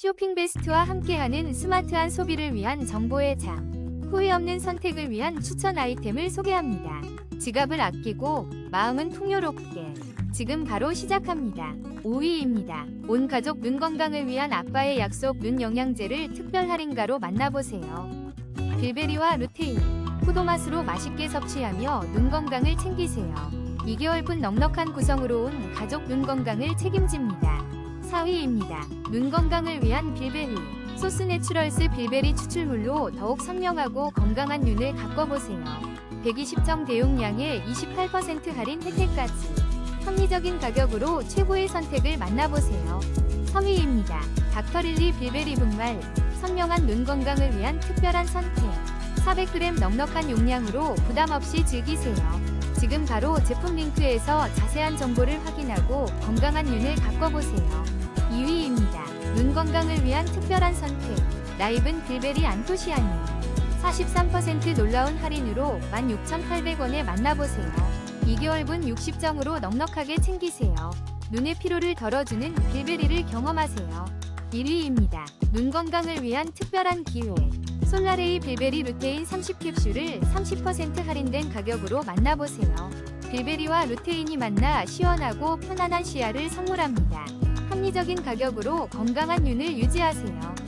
쇼핑 베스트와 함께하는 스마트한 소비를 위한 정보의 장. 후회 없는 선택을 위한 추천 아이템을 소개합니다. 지갑을 아끼고 마음은 풍요롭게. 지금 바로 시작합니다. 5위입니다. 온 가족 눈 건강을 위한 아빠의 약속 눈 영양제를 특별 할인가로 만나보세요. 빌베리와 루테인, 포도 맛으로 맛있게 섭취하며 눈 건강을 챙기세요. 2개월분 넉넉한 구성으로 온 가족 눈 건강을 책임집니다. 4위입니다. 눈 건강을 위한 빌베리. 소스 내추럴스 빌베리 추출물로 더욱 선명하고 건강한 눈을 가꿔보세요. 120정 대용량에 28% 할인 혜택까지. 합리적인 가격으로 최고의 선택을 만나보세요. 3위입니다. 닥터릴리 빌베리 분말. 선명한 눈 건강을 위한 특별한 선택. 400g 넉넉한 용량으로 부담 없이 즐기세요. 지금 바로 제품 링크에서 자세한 정보를 확인하고 건강한 눈을 가꿔보세요. 2위입니다. 눈 건강을 위한 특별한 선택. 라이븐 빌베리 안토시아닌. 43% 놀라운 할인으로 16,800원에 만나보세요. 2개월분 60정으로 넉넉하게 챙기세요. 눈의 피로를 덜어주는 빌베리를 경험하세요. 1위입니다. 눈 건강을 위한 특별한 기회. 솔라레이 빌베리 루테인 30캡슐을 30% 할인된 가격으로 만나보세요. 빌베리와 루테인이 만나 시원하고 편안한 시야를 선물합니다. 합리적인 가격으로 건강한 눈을 유지하세요.